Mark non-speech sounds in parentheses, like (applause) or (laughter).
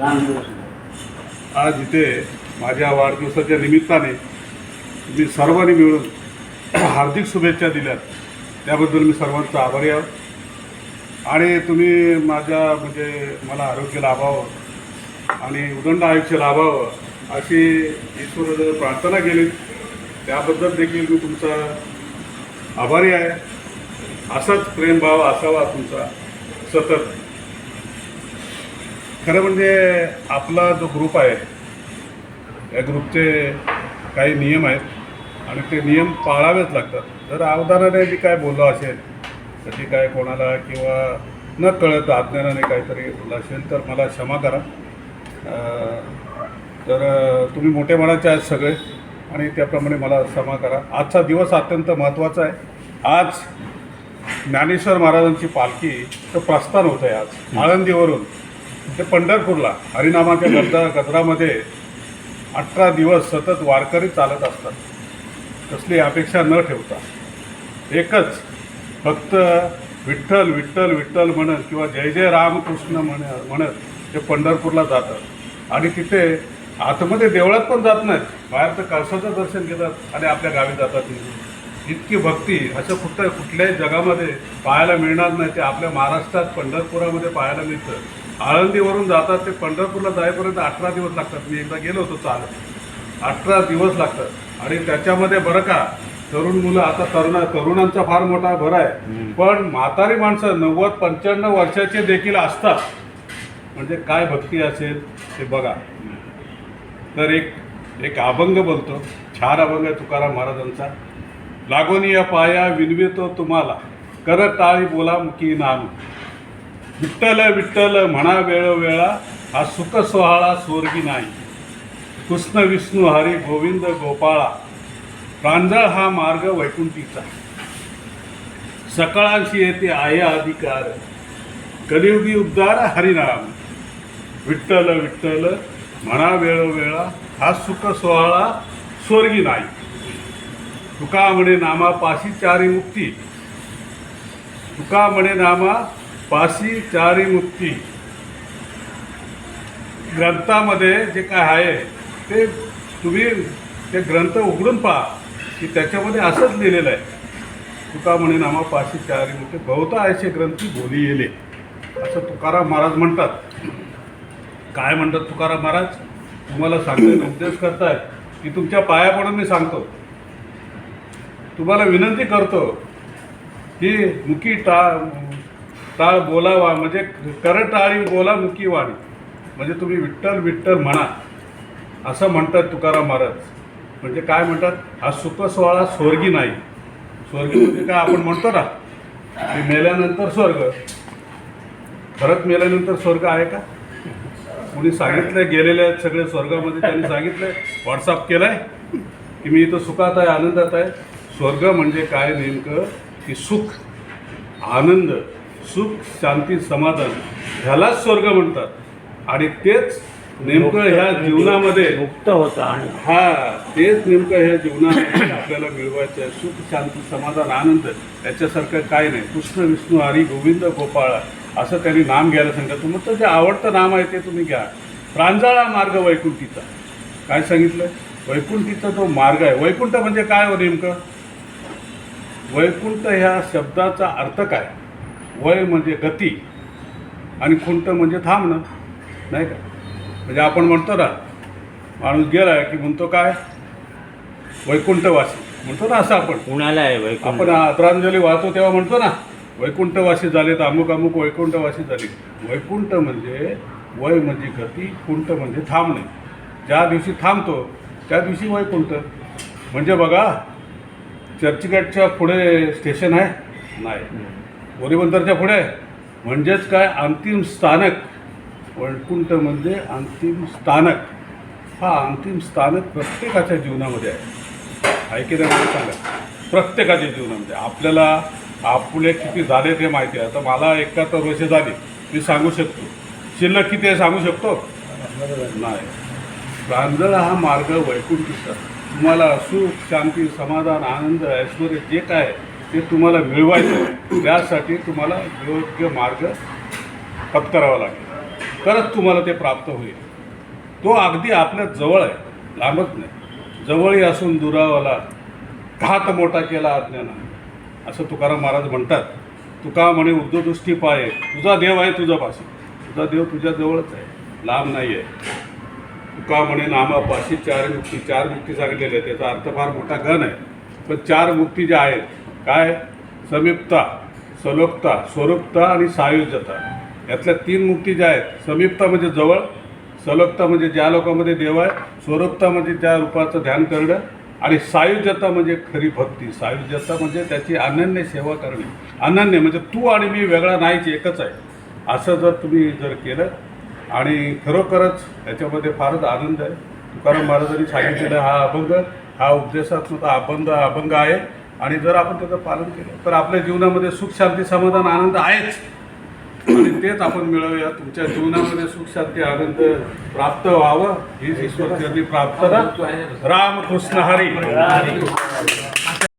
आज इथे माझ्या वाढदिवसाच्या निमित्ताने मी सर्वांनी मिळून हार्दिक शुभेच्छा दिल्यात. त्याबद्दल मी सर्वांचा आभारी आहोत आणि तुम्ही माझ्या म्हणजे मला आरोग्य लाभावं आणि उदंड आयुष्य लाभावं अशी ईश्वर प्रार्थना केली. त्याबद्दल देखील मी तुमचा आभारी आहे. असाच प्रेमभाव असावा तुमचा. सतत खरं म्हणजे आपला जो ग्रुप आहे या ग्रुपचे काही नियम आहेत आणि ते नियम पाळावेच लागतात. जर अवधानाने जी काय बोललो असेल कधी काय कोणाला किंवा न कळत अज्ञानाने काहीतरी बोललं असेल तर मला क्षमा करा. तर तुम्ही मोठे मनाचे आहेत सगळे आणि त्याप्रमाणे मला क्षमा करा. आजचा दिवस अत्यंत महत्त्वाचा आहे. आज ज्ञानेश्वर महाराजांची पालखी तर प्रस्थान होत आहे आज आळंदीवरून. ते पंढरपूरला हरिनामाच्या गजरा गजरामध्ये अठरा दिवस सतत वारकरी चालत असतात. कसली अपेक्षा न ठेवता. एकच फक्त विठ्ठल विठ्ठल विठ्ठल म्हणत किंवा जय जय रामकृष्ण म्हण म्हणत ते पंढरपूरला जातात. आणि तिथे आतमध्ये देवळात पण जात नाहीत. बाहेर तर कळसाचं दर्शन घेतात आणि आपल्या गावी जातात इतकी भक्ती असं कुठं कुठल्याही जगामध्ये पाहायला मिळणार नाही. ते आपल्या महाराष्ट्रात पंढरपुरामध्ये पाहायला मिळतं. आळंदीवरून जातात ते पंढरपूरला जाईपर्यंत अठरा दिवस लागतात. मी एकदा गेलो होतो चालत. अठरा दिवस लागतात. आणि त्याच्यामध्ये बरं का तरुण मुलं आता तरुणा तरुणांचा फार मोठा भर आहे. पण म्हातारी माणसं नव्वद पंच्याण्णव वर्षाचे देखील असतात. म्हणजे काय भक्ती असेल ते बघा. तर एक एक अभंग बोलतो. छान अभंग आहे तुकाराम महाराजांचा. लागोनी या पाया विनवितो तुम्हाला. कर टाळी बोला मुकी नाम विठ्ठल विठ्ठल म्हणा वेळोवेळा हा सुख सोहळा स्वर्गी नाही. कृष्ण विष्णू हरी गोविंद गोपाळा प्रांजळ हा मार्ग वैकुंठीचा. सकाळांशी येते आहे अधिकार कलियुगी उद्धार हरिनाम. विठ्ठल विठ्ठल म्हणा वेळोवेळा हा सुख सोहळा स्वर्गी नाही. तुका म्हणे नामा पाशी चारी मुक्ती. तुका म्हणे नामा पाशी चारी मुक्ती ग्रंथामध्ये जे काय आहे ते तुम्ही ते ग्रंथ उघडून पहा की त्याच्यामध्ये असंच लिहिलेलं आहे. तुका म्हणे नामा पाशी चारी मुक्ती बहुता असे ग्रंथी बोली येले. असं तुकाराम महाराज म्हणतात. काय म्हणतात तुकाराम महाराज? तुम्हाला सांगताय उपदेश करतायत की तुमच्या पाया पडून मी सांगतो. तुम्हाला विनंती करतो की मुकी टा टाळ बोलावा म्हणजे करटाळी बोला मुकी वाणी. म्हणजे तुम्ही विठ्ठल विठ्ठल म्हणा. असं म्हणतात तुकाराम महाराज. म्हणजे काय म्हणतात? हा सुख सोहळा स्वर्गी नाही. स्वर्गी म्हणजे काय आपण म्हणतो ना की मेल्यानंतर स्वर्ग. खरंच मेल्यानंतर स्वर्ग आहे का? कुणी सांगितलंय गेलेले आहेत सगळे स्वर्गामध्ये त्यांनी सांगितलंय. व्हॉट्सअप केलंय की मी इथं सुखात आहे आनंदात आहे. स्वर्ग म्हणजे काय नेमकं? की सुख आनंद. सुख शांती समाधान ह्यालाच स्वर्ग म्हणतात. आणि तेच नेमकं ह्या जीवनामध्ये मुक्त होता आणि हा तेच नेमकं ह्या जीवनामध्ये (coughs) आपल्याला मिळवायचं आहे. सुख शांती समाधान आनंद याच्यासारखं काय नाही. कृष्ण विष्णू हरी गोविंद गोपाळ असं त्यांनी नाम घ्यायला सांगितलं. तुमचं जे आवडतं नाम आहे ते तुम्ही घ्या. प्रांजळा मार्ग वैकुंठीचा. काय सांगितलं? वैकुंठीचा जो मार्ग आहे. वैकुंठ म्हणजे काय हो नेमकं? वैकुंठ ह्या शब्दाचा अर्थ काय? वय म्हणजे गती आणि खुंट म्हणजे थांबणं नाही का? म्हणजे आपण म्हणतो ना माणूस गेला की म्हणतो काय? वैकुंठवासी. म्हणतो ना असं आपण. पुण्याला आहे आपण आदरांजली वाहतो तेव्हा म्हणतो ना वैकुंठवासी झालेत अमुक अमुक वैकुंठवासी झाले. वैकुंठ म्हणजे वय म्हणजे गती कुंठ म्हणजे थांबणे. ज्या दिवशी थांबतो त्या दिवशी वैकुंठ. म्हणजे बघा चर्चगेटच्या पुढे स्टेशन आहे? नाही. बोरीबंदरच्या पुढे. म्हणजेच काय? अंतिम स्थानक. वैकुंठ म्हणजे अंतिम स्थानक. हा अंतिम स्थानक प्रत्येकाच्या जीवनामध्ये आहे. आहे मला सांगा. प्रत्येकाच्या जीवनामध्ये. आपल्याला आपले किती झाले ते माहिती आहे. आता मला एकाहत्तर वर्ष झाली. मी सांगू शकतो. शिल्लक किती आहे सांगू शकतो? नाही. प्रांजळ हा मार्ग वैकुंठीचा तुम्हाला सुख शांती समाधान आनंद ऐश्वर जे काय आहे, ते तुम्हाला मिळवायचं त्यासाठी तुम्हाला योग्य मार्ग पत्करावा लागेल. तरच तुम्हाला ते प्राप्त होईल. तो अगदी आपल्या जवळ आहे. लांबच नाही. जवळही असून दुरावाला घात मोठा केला अज्ञाना असं तुकाराम महाराज म्हणतात. तुका म्हणे उर्दुदृष्टी पाय. तुझा देव आहे तुझा पाशी. तुझा देव तुझ्या जवळच आहे. लांब नाही आहे. तुका म्हणे नामापाशी चार मुक्ती चार मुक्ती सांगितलेल्या आहे त्याचा अर्थ फार मोठा घन आहे. पण चार मुक्ती ज्या आहेत काय? समीपता सलोकता स्वरूपता आणि सायुज्यता. यातल्या तीन मुक्ती ज्या आहेत समीपता म्हणजे जवळ सलोकता म्हणजे ज्या लोकांमध्ये देव आहे स्वरूपता म्हणजे त्या रूपाचं ध्यान करणं आणि सायुज्यता म्हणजे खरी भक्ती. सायुज्यता म्हणजे त्याची अनन्य सेवा करणे. अनन्य म्हणजे तू आणि मी वेगळा नाहीच एकच आहे. असं जर तुम्ही जर केलं आणि खरोखरच याच्यामध्ये फारच आनंद आहे. तुकाराम महाराजांनी सांगितलेलं हा अभंग हा उपदेशात्मक अभंग अभंग आहे. आणि जर आपण त्याचं पालन केलं तर आपल्या जीवनामध्ये सुख शांती समाधान आनंद आहेच. आणि तेच आपण मिळवूया. तुमच्या जीवनामध्ये सुख शांती आनंद प्राप्त व्हावं. हीच ईश्वर प्राप्त रामकृष्ण हरी.